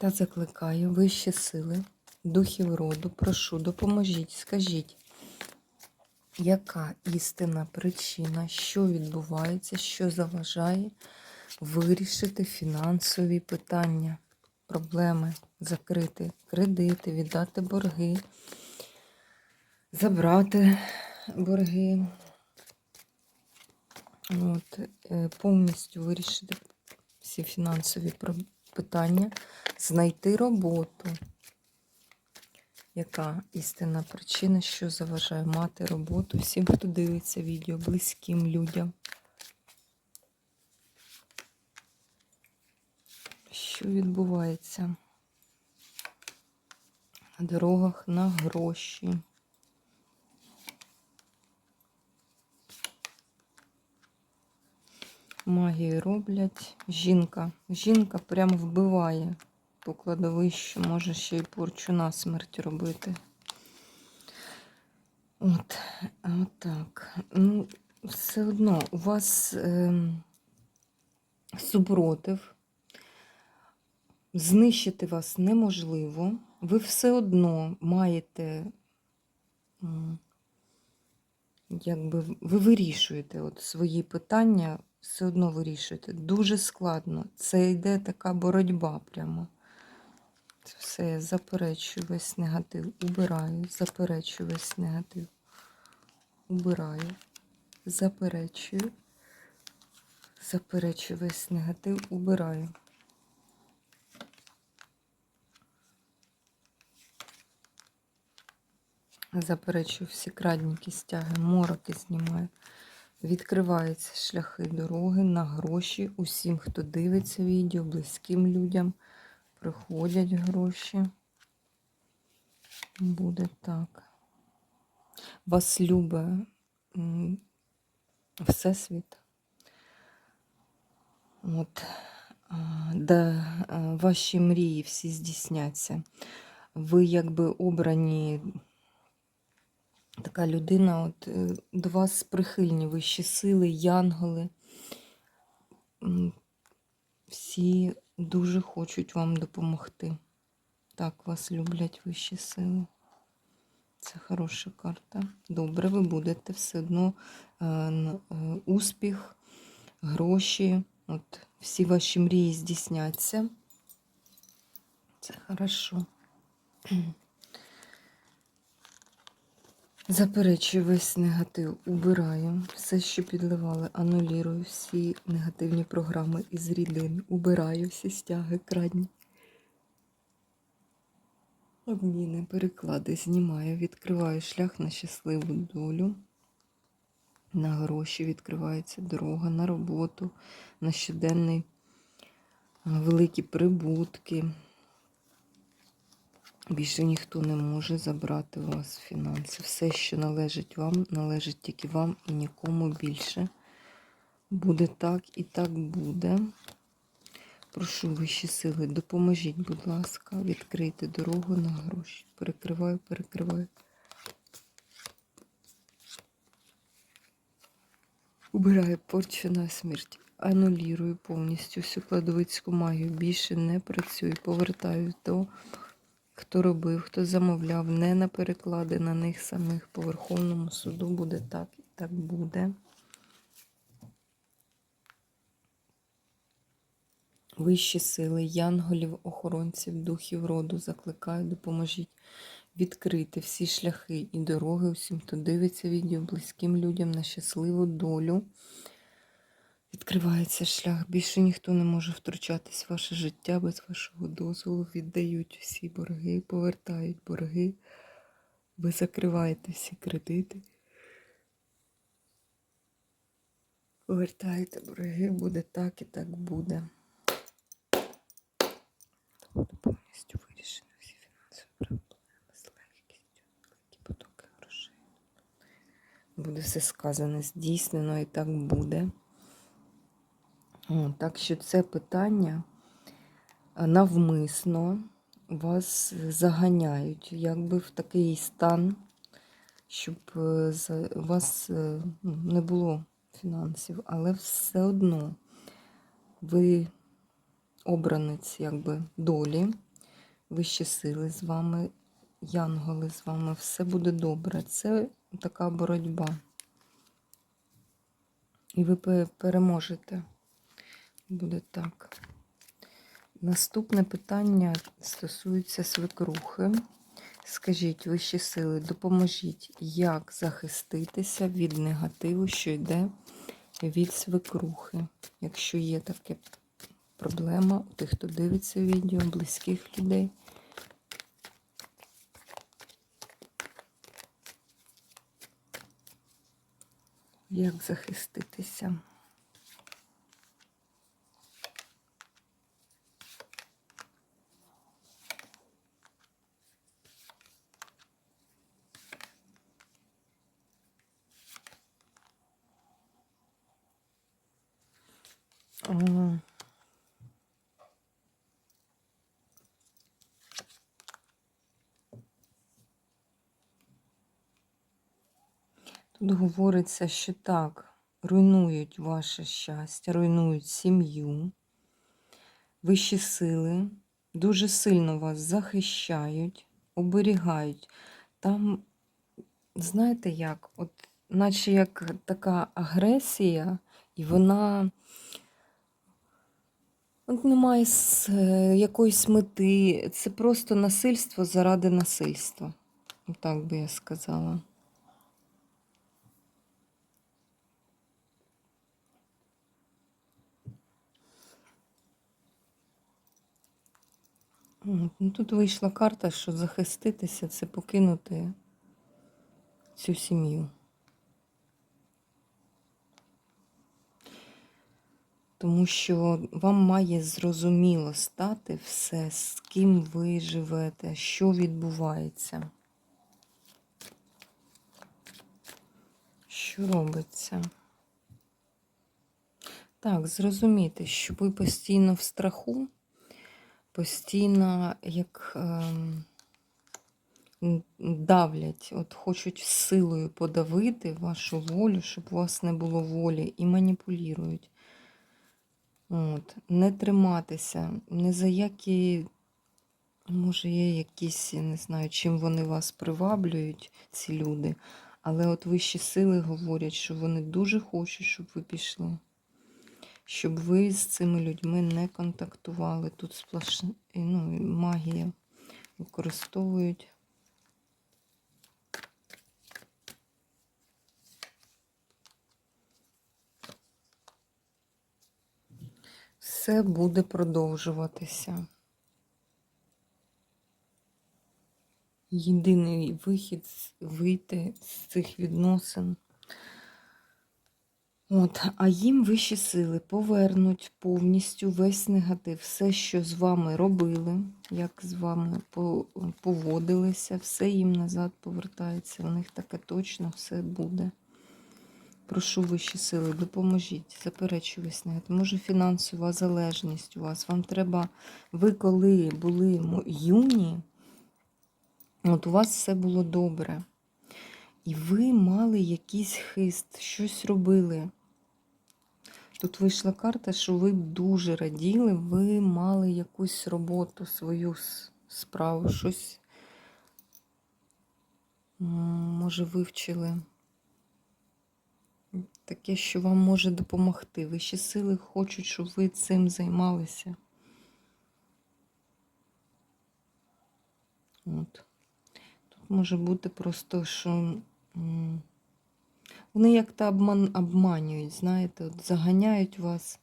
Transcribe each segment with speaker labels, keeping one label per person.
Speaker 1: Та закликаю вищі сили, духів роду, прошу, допоможіть, скажіть, яка істинна причина, що відбувається, що заважає вирішити фінансові питання, проблеми, закрити кредити, віддати борги, забрати борги, От, е, повністю вирішити всі фінансові проблеми питання знайти роботу. Яка істинна причина, що заважає мати роботу всім, хто дивиться відео, близьким людям? Що відбувається на дорогах на гроші? Магію роблять. Жінка. Жінка прям вбиває по кладовищу, може ще й порчу на смерть робити. От, от так. Ну, все одно у вас е, супротив. Знищити вас неможливо. Ви все одно маєте, якби ви вирішуєте от свої питання все одно вирішуєте. Дуже складно. Це йде така боротьба прямо. Це все, я заперечую весь негатив. Убираю, заперечую весь негатив. Убираю, заперечую. Заперечую весь негатив, убираю. Заперечую всі крадніки, стяги, мороки знімаю. Відкриваються шляхи дороги на гроші усім, хто дивиться відео, близьким людям. Приходять гроші. Буде так. Вас любить Всесвіт. От, де ваші мрії всі здійсняться. Ви якби обрані така людина, от е, до вас прихильні вищі сили, янголи. Всі дуже хочуть вам допомогти. Так, вас люблять вищі сили. Це хороша карта. Добре, ви будете все одно е, е, успіх, гроші. От Всі ваші мрії здійсняться. Це хорошо. Заперечую весь негатив, убираю все, що підливали, анулірую всі негативні програми із рідин, убираю всі стяги, крадні. Обміни, переклади, знімаю, відкриваю шлях на щасливу долю. На гроші відкривається дорога, на роботу, на щоденний великі прибутки. Більше ніхто не може забрати у вас фінанси. Все, що належить вам, належить тільки вам і нікому більше. Буде так і так буде. Прошу вищі сили, допоможіть, будь ласка, відкрийте дорогу на гроші. Перекриваю, перекриваю. Убираю порчу на смерть. Анулірую повністю всю кладовицьку магію. Більше не працюю. Повертаю до Хто робив, хто замовляв, не на переклади на них самих по Верховному суду буде так і так буде. Вищі сили, янголів, охоронців, духів роду закликаю, допоможіть відкрити всі шляхи і дороги усім, хто дивиться відео близьким людям на щасливу долю. Відкривається шлях. Більше ніхто не може втручатись в ваше життя без вашого дозволу. Віддають всі борги, повертають борги. Ви закриваєте всі кредити. Повертаєте борги, буде так і так буде. буде повністю вирішено всі фінансові проблеми з легкістю, великі потоки грошей. Буде все сказане, здійснено і так буде. Так що це питання навмисно вас заганяють, якби в такий стан, щоб е, у вас е, ну, не було фінансів, але все одно ви обранець якби долі, вищі сили з вами, янголи з вами, все буде добре. Це така боротьба. І ви переможете. Буде так. Наступне питання стосується свекрухи. Скажіть, вищі сили, допоможіть, як захиститися від негативу, що йде від свекрухи, якщо є така проблема у тих, хто дивиться відео, близьких людей. Як захиститися? Тут говориться, що так, руйнують ваше щастя, руйнують сім'ю, вищі сили, дуже сильно вас захищають, оберігають. Там, знаєте як, от, наче як така агресія, і вона от немає якоїсь мети. Це просто насильство заради насильства. Так би я сказала. Ну, тут вийшла карта, що захиститися це покинути цю сім'ю. Тому що вам має зрозуміло стати все, з ким ви живете, що відбувається. Що робиться? Так, зрозуміти, що ви постійно в страху, постійно як ем, давлять, от хочуть силою подавити вашу волю, щоб у вас не було волі, і маніпулюють. От, не триматися, не за які, може, є якісь, я не знаю, чим вони вас приваблюють, ці люди, але от вищі сили говорять, що вони дуже хочуть, щоб ви пішли. Щоб ви з цими людьми не контактували. Тут сплошна ну, магія використовують. Все буде продовжуватися. Єдиний вихід вийти з цих відносин. От, а їм вищі сили повернуть повністю весь негатив, все, що з вами робили, як з вами поводилися, все їм назад повертається. У них таке точно все буде. Прошу вищі сили, допоможіть, заперечую весь негатив. Може, фінансова залежність у вас. Вам треба, ви коли були юні, от у вас все було добре. І ви мали якийсь хист, щось робили. Тут вийшла карта, що ви дуже раділи, ви мали якусь роботу, свою справу, щось, може, вивчили. Таке, що вам може допомогти. Вищі сили хочуть, щоб ви цим займалися. От. Тут може бути просто, що вони як-то обман, обманюють, знаєте, от заганяють вас,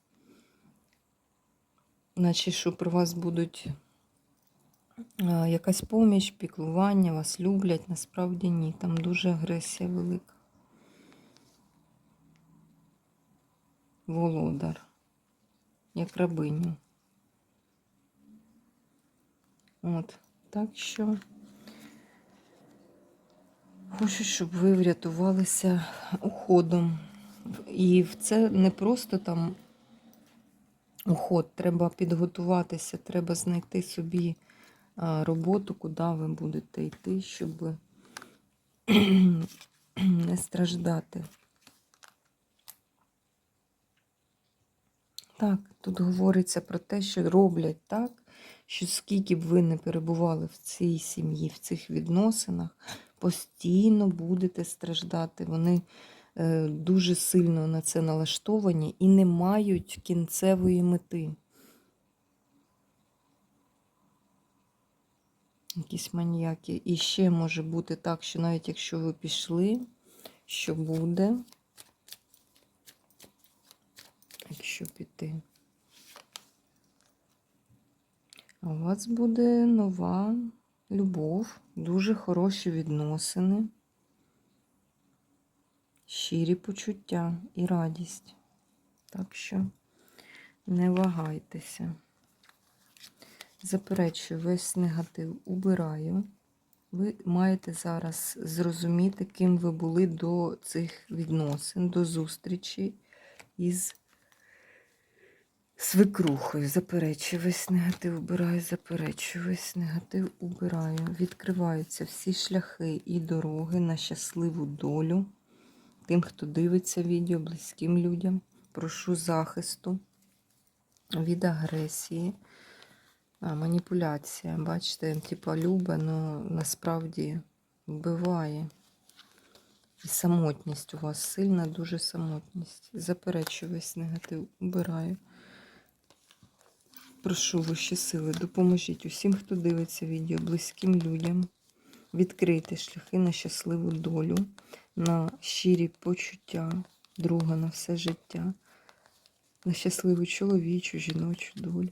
Speaker 1: наче що при вас будуть якась поміч, піклування, вас люблять, насправді ні. Там дуже агресія велика. Володар, як рабиню. От. Так що хочу, щоб ви врятувалися уходом. І це не просто там уход, треба підготуватися, треба знайти собі роботу, куди ви будете йти, щоб не страждати. Так, тут говориться про те, що роблять так, що скільки б ви не перебували в цій сім'ї, в цих відносинах, постійно будете страждати. Вони е, дуже сильно на це налаштовані і не мають кінцевої мети. Якісь маніяки. І ще може бути так, що навіть якщо ви пішли, що буде, якщо піти. А у вас буде нова любов, дуже хороші відносини, щирі почуття і радість. Так що не вагайтеся. Заперечую, весь негатив убираю. Ви маєте зараз зрозуміти, ким ви були до цих відносин, до зустрічі із свекрухою. Заперечую, весь негатив убираю, заперечую, весь негатив убираю. Відкриваються всі шляхи і дороги на щасливу долю. Тим, хто дивиться відео, близьким людям. Прошу захисту від агресії. А, маніпуляція. Бачите, типа любе, але насправді вбиває. І самотність у вас сильна, дуже самотність. Заперечую весь негатив, убираю. Прошу вищі сили, допоможіть усім, хто дивиться відео, близьким людям. Відкрити шляхи на щасливу долю, на щирі почуття друга на все життя, на щасливу чоловічу, жіночу долю.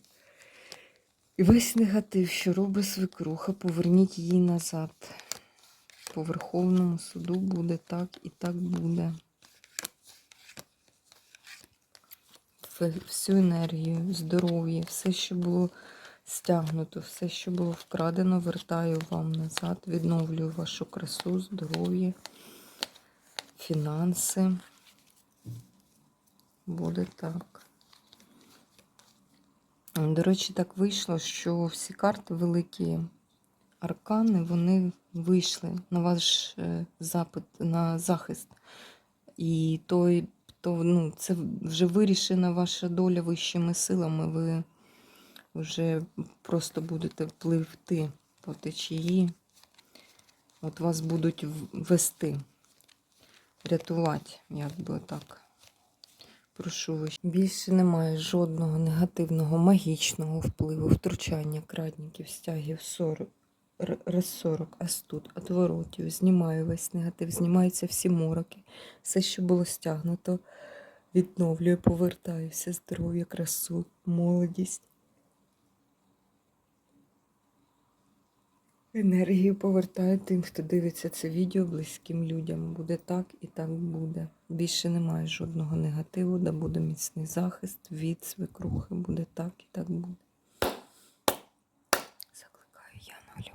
Speaker 1: І весь негатив, що робить свекруха, поверніть її назад. По Верховному суду буде так і так буде. Всю енергію, здоров'я, все, що було стягнуто, все, що було вкрадено, вертаю вам назад, відновлюю вашу красу, здоров'я, фінанси. Буде так. До речі, так вийшло, що всі карти великі аркани, вони вийшли на ваш е, запит, на захист. І той, то, ну, це вже вирішена ваша доля вищими силами. Ви вже просто будете пливти по течії. От вас будуть вести, рятувати, як би так. Прошу ви. Більше немає жодного негативного магічного впливу, втручання крадників, стягів, сорок, р- розсорок, астут, отворотів. Знімаю весь негатив, знімаються всі мороки. Все, що було стягнуто, відновлюю, повертаю все здоров'я, красу, молодість. Енергію повертаю тим, хто дивиться це відео близьким людям. Буде так і так буде. Більше немає жодного негативу, да буде міцний захист від свекрухи. Буде так і так буде. Я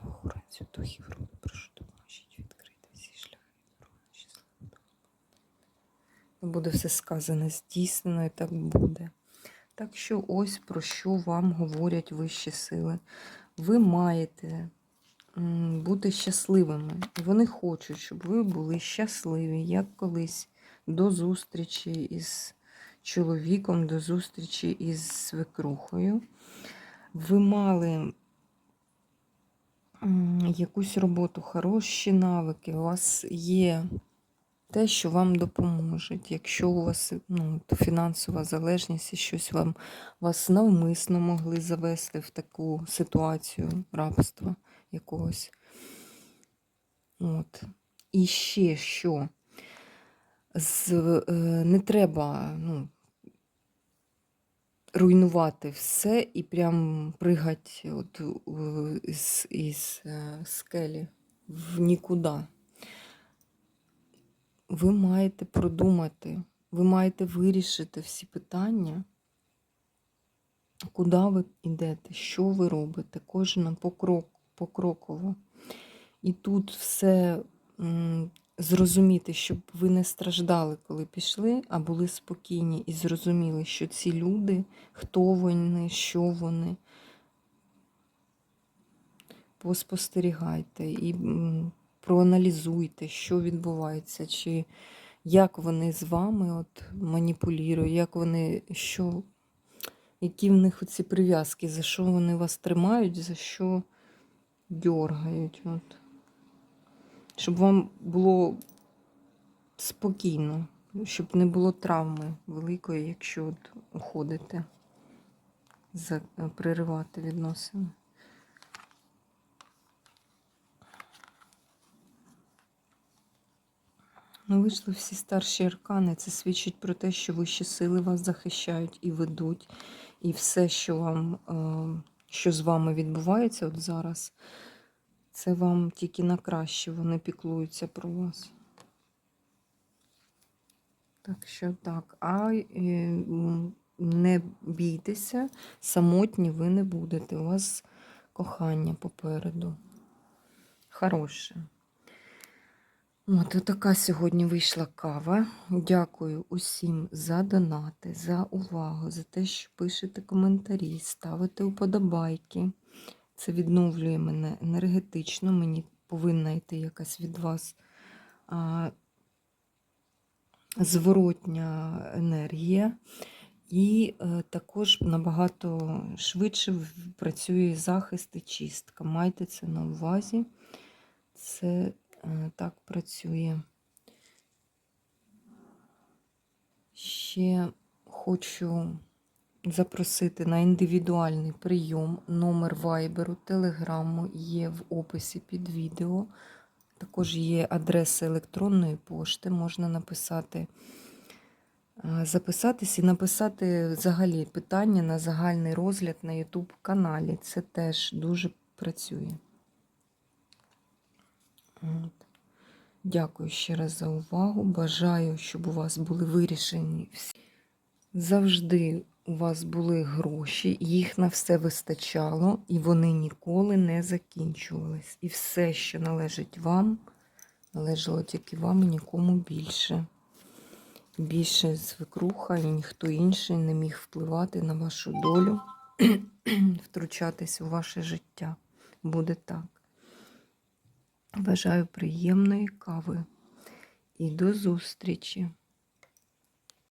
Speaker 1: на духів роду. Прошу допоможіть відкрити всі шляхи дороги щасливу долю. Буде все сказане, здійснено і так буде. Так що ось про що вам говорять вищі сили. Ви маєте бути щасливими. Вони хочуть, щоб ви були щасливі, як колись до зустрічі із чоловіком, до зустрічі із свекрухою. Ви мали якусь роботу, хороші навики, у вас є те, що вам допоможе. Якщо у вас ну, фінансова залежність і щось вам вас навмисно могли завести в таку ситуацію рабства якогось. От. І ще що з, е, не треба ну, руйнувати все і прям пригати от, із, із е, скелі в нікуди. Ви маєте продумати, ви маєте вирішити всі питання куди ви йдете, що ви робите, кожна покрок, покроково. І тут все зрозуміти, щоб ви не страждали, коли пішли, а були спокійні і зрозуміли, що ці люди, хто вони, що вони. Поспостерігайте і проаналізуйте, що відбувається, чи як вони з вами от маніпулюють, як вони, що, які в них оці прив'язки, за що вони вас тримають, за що дьоргають. От. Щоб вам було спокійно, щоб не було травми великої, якщо от уходите, за, приривати відносини. Ну, вийшли всі старші аркани. Це свідчить про те, що вищі сили вас захищають і ведуть. І все, що вам, е, що з вами відбувається от зараз, це вам тільки на краще. Вони піклуються про вас. Так що так. А е, не бійтеся, самотні ви не будете. У вас кохання попереду. Хороше. От така сьогодні вийшла кава. Дякую усім за донати, за увагу, за те, що пишете коментарі, ставите уподобайки. Це відновлює мене енергетично. Мені повинна йти якась від вас а, зворотня енергія. І е, також набагато швидше працює захист і чистка. Майте це на увазі. Це е, так працює. Ще хочу запросити на індивідуальний прийом. Номер вайберу, телеграму є в описі під відео. Також є адреса електронної пошти. Можна написати, е, записатись і написати взагалі питання на загальний розгляд на YouTube каналі. Це теж дуже працює. От. Дякую ще раз за увагу. Бажаю, щоб у вас були вирішені всі. Завжди у вас були гроші, їх на все вистачало, і вони ніколи не закінчувались. І все, що належить вам, належало тільки вам і нікому більше. Більше свекруха і ніхто інший не міг впливати на вашу долю, втручатись у ваше життя. Буде так. Бажаю приємної кави і до зустрічі!